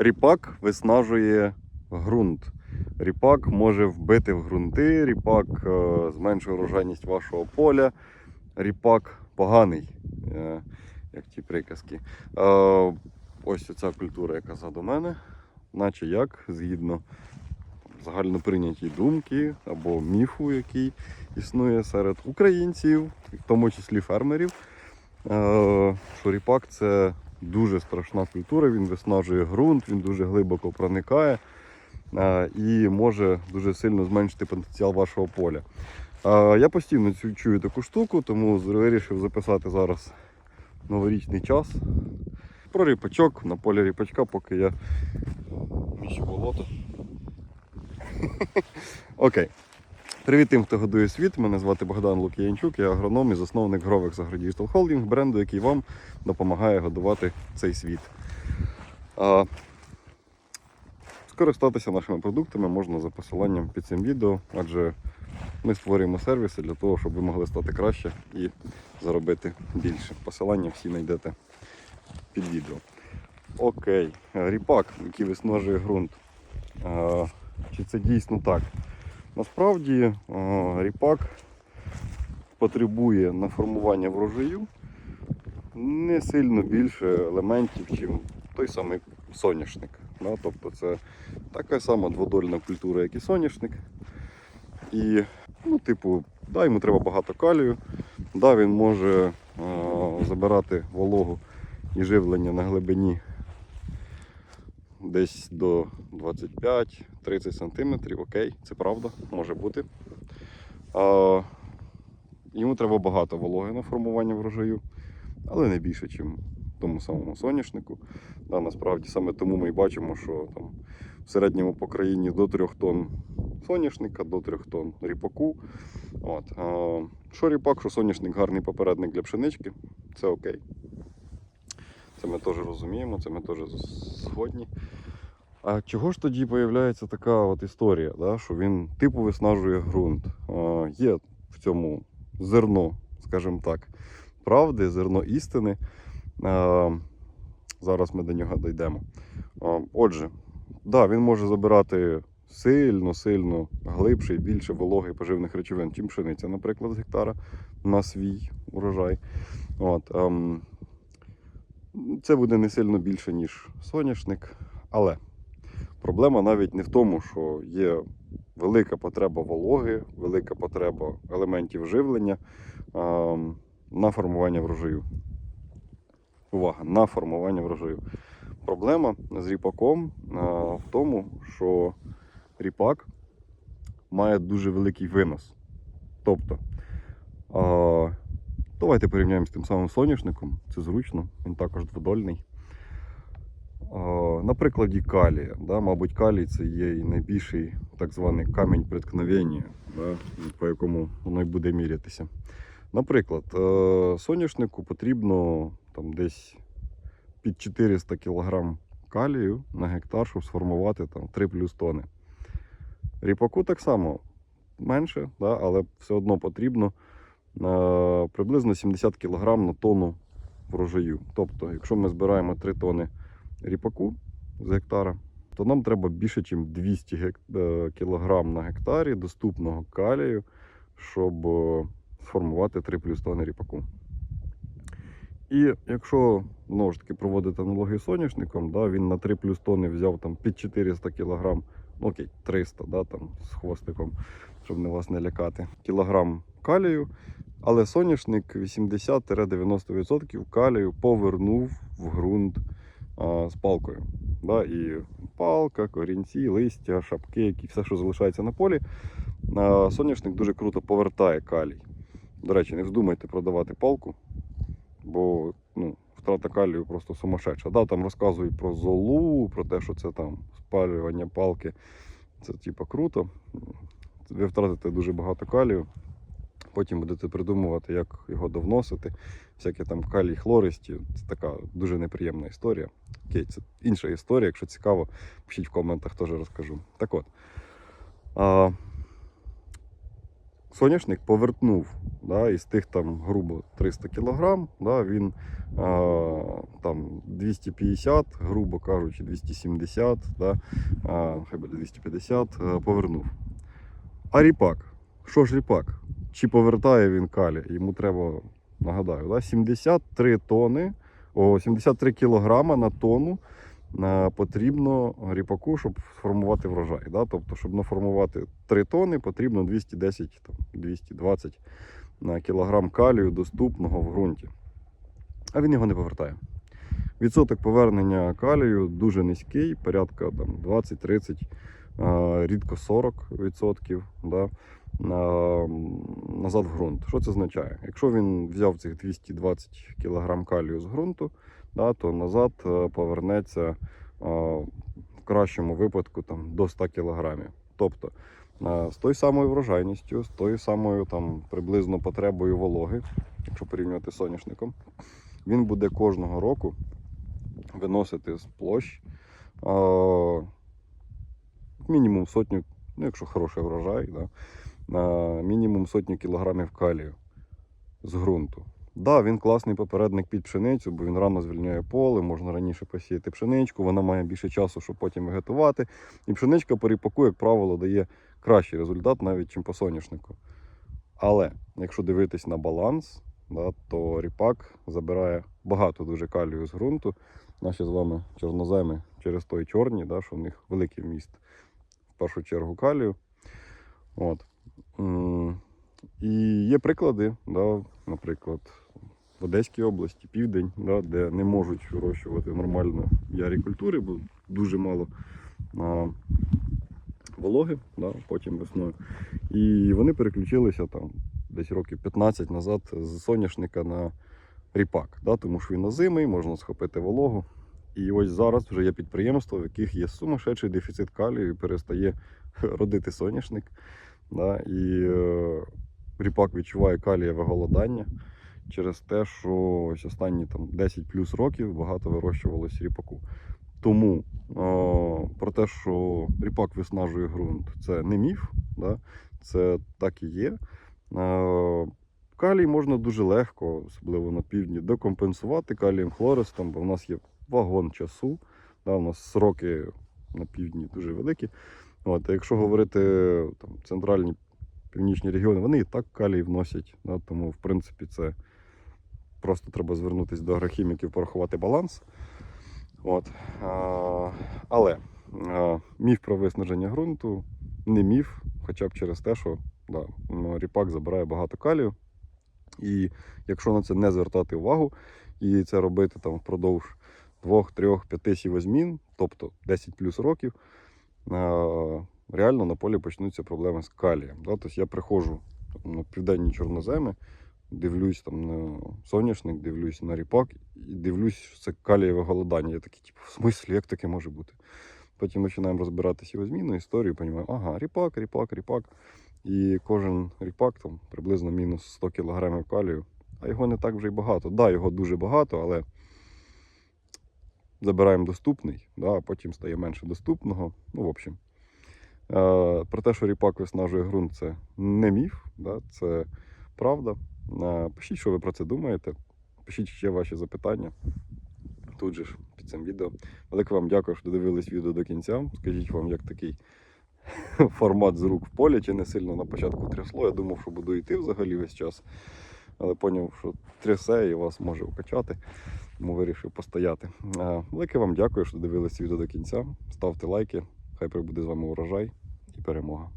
Ріпак виснажує ґрунт. Ріпак може вбити в ґрунти, ріпак е, зменшує урожайність вашого поля. Ріпак поганий, е, як ті приказки. Е, ось ця культура, яка ззаду мене, наче як, згідно загальноприйнятій думки або міфу, який існує серед українців, в тому числі фермерів, що ріпак це дуже страшна культура, він виснажує ґрунт, він дуже глибоко проникає е, і може дуже сильно зменшити потенціал вашого поля. Е, Я постійно чую таку штуку, тому вирішив записати зараз новорічний час. Про ріпачок на полі ріпачка, поки я міщу болото. Окей. Привіт тим, хто годує світ. Мене звати Богдан Лук'янчук, я агроном і засновник Grovex Agrodіgital Holding, бренду, який вам допомагає годувати цей світ. А, скористатися нашими продуктами можна за посиланням під цим відео, адже ми створюємо сервіси для того, щоб ви могли стати краще і заробити більше. Посилання всі знайдете під відео. Окей, ріпак, який виснажує ґрунт. А, чи це дійсно так? Насправді ріпак потребує на формування врожаю не сильно більше елементів, чим той самий соняшник. Тобто це така сама дводольна культура, як і соняшник. І, ну, типу, да, йому треба багато калію, да, він може а, забирати вологу і живлення на глибині десь до 25-30 см. Окей, це правда, може бути. А, йому треба багато вологи на формування врожаю, але не більше, ніж тому самому соняшнику. Да, насправді саме тому ми і бачимо, що там в середньому по країні до 3 тонн соняшника, до 3 тонн ріпаку. От. А, що ріпак, що соняшник гарний попередник для пшенички, це окей. Це ми теж розуміємо, це ми теж згодні. А чого ж тоді появляється така от історія, да, що він типу виснажує ґрунт? А, є в цьому зерно, скажімо так, правди, зерно істини. А, зараз ми до нього дійдемо. А, отже, да, він може забирати сильно, сильно глибше і більше вологи поживних речовин, чим пшениця, наприклад, з гектара на свій урожай. От, ем, це буде не сильно більше, ніж соняшник, але проблема навіть не в тому, що є велика потреба вологи, велика потреба елементів живлення на формування врожаю. Увага, на формування врожаю. Проблема з ріпаком в тому, що ріпак має дуже великий винос. Тобто, давайте порівняємо з тим самим соняшником, це зручно, він також дводольний. На прикладі калія. Да, мабуть, калій це є і найбільший так званий камінь преткновення, да, по якому воно й буде мірятися. Наприклад, е, соняшнику потрібно там, десь під 400 кг калію на гектар, щоб сформувати там, 3 плюс тони. Ріпаку так само менше, да, але все одно потрібно приблизно 70 кг на тонну врожаю. Тобто, якщо ми збираємо 3 тони ріпаку з гектара, то нам треба більше, ніж 200 гек... е, кг на гектарі доступного калію, щоб е, сформувати 3 плюс тони ріпаку. І якщо знову ж таки проводити аналогію з соняшником, да, він на 3 плюс тони взяв там під 400 кг, ну окей, 300 да, там, з хвостиком, щоб не вас не лякати, кілограм калію, але соняшник 80-90% калію повернув в ґрунт а, з палкою. Да, і палка, корінці, листя, шапки, які все, що залишається на полі. А, соняшник дуже круто повертає калій. До речі, не вздумайте продавати палку, бо ну, втрата калію просто сумасшедша. Да, там розказують про золу, про те, що це там спалювання палки. Це типа круто. Ви втратите дуже багато калію. Потім будете придумувати, як його довносити. Всякі там калій хлористі. Це така дуже неприємна історія. Окей, це інша історія. Якщо цікаво, пишіть в коментах, теж розкажу. Так от. А, соняшник повертнув да, із тих там грубо 300 кг, да, він а, там 250, грубо кажучи, 270, да, а, хай буде 250, а, повернув. А ріпак, що ж ріпак? Чи повертає він калій? Йому треба, нагадаю, да, 73 тони, о, 73 кілограма на тонну е, потрібно ріпаку, щоб сформувати врожай. Да? Тобто, щоб наформувати 3 тони, потрібно 210, там, 220 на кілограм калію доступного в ґрунті. А він його не повертає. Відсоток повернення калію дуже низький, порядка 20-30, е, рідко 40%. Да? На- назад в ґрунт. Що це означає? Якщо він взяв цих 220 кг калію з ґрунту, да, то назад е, повернеться е, в кращому випадку там, до 100 кг. Тобто е, з тою самою врожайністю, з тою самою там, приблизно потребою вологи, якщо порівнювати з соняшником, він буде кожного року виносити з площ мінімум сотню, ну якщо хороший врожай, да, на мінімум сотню кілограмів калію з ґрунту. Да, він класний попередник під пшеницю, бо він рано звільняє поле, можна раніше посіяти пшеничку, вона має більше часу, щоб потім вегетувати. І пшеничка по як правило, дає кращий результат навіть, чим по соняшнику. Але якщо дивитись на баланс, да, то ріпак забирає багато дуже калію з ґрунту. Наші з вами чорноземи через той чорні, да, що в них великий вміст в першу чергу калію. От. І є приклади, да, наприклад, в Одеській області, південь, да, де не можуть вирощувати нормально ярі культури, бо дуже мало а, вологи да, потім весною. І вони переключилися там десь років 15 назад з соняшника на ріпак, да, тому що він озимий, можна схопити вологу. І ось зараз вже є підприємства, в яких є сумасшедший дефіцит калію і перестає родити соняшник. Да, і е, ріпак відчуває калієве голодання через те, що ось останні там, 10 плюс років багато вирощувалось ріпаку. Тому е, про те, що ріпак виснажує ґрунт, це не міф, да, це так і є. Е, калій можна дуже легко, особливо на півдні, докомпенсувати калієм хлористом, бо в нас є вагон часу. Да, у нас сроки на півдні дуже великі. От, а якщо говорити там, центральні північні регіони, вони і так калій вносять. Да, тому, в принципі, це просто треба звернутися до агрохіміків, порахувати баланс. От, а, але а, міф про виснаження ґрунту не міф, хоча б через те, що да, ріпак забирає багато калію. І якщо на це не звертати увагу і це робити там впродовж 2, 3, 5 сівозмін, тобто 10 плюс років, реально на полі почнуться проблеми з калієм. Да? Тобто я приходжу на південні чорноземи, дивлюсь там на соняшник, дивлюсь на ріпак і дивлюсь, що це калієве голодання. Я такий, типу, в смислі, як таке може бути? Потім починаємо розбирати сівозмінну історію, розуміємо, ага, ріпак, ріпак, ріпак. І кожен ріпак там приблизно мінус 100 кг калію. А його не так вже й багато. Так, да, його дуже багато, але забираємо доступний, да, а потім стає менше доступного. Ну, в общем. Е, про те, що ріпак виснажує ґрунт, це не міф, да, це правда. Е, пишіть, що ви про це думаєте. Пишіть ще ваші запитання. Тут же ж під цим відео. Велике вам дякую, що додивились відео до кінця. Скажіть вам, як такий формат з рук в полі, чи не сильно на початку трясло. Я думав, що буду йти взагалі весь час. Але зрозумів, що трясе і вас може вкачати, тому вирішив постояти. Е, Велике вам дякую, що дивилися відео до кінця. Ставте лайки, хай прибуде з вами урожай і перемога.